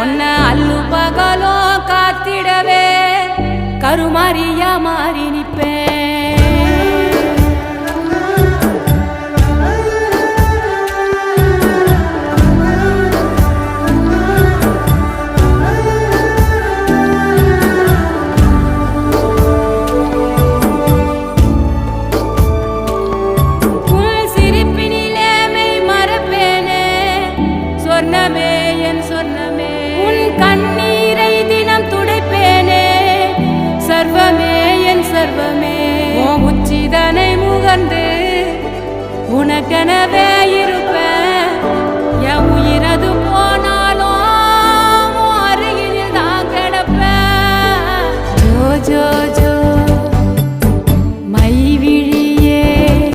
உன்ன அல்லு பகலோ காத்திடவே. கருமாரியா மாறி நிற்பேன். கண்ணீரை தினம் துடைப்பேனே. சர்வமே என் சர்வமே. உச்சிதனை முகந்து உனக்கெனவே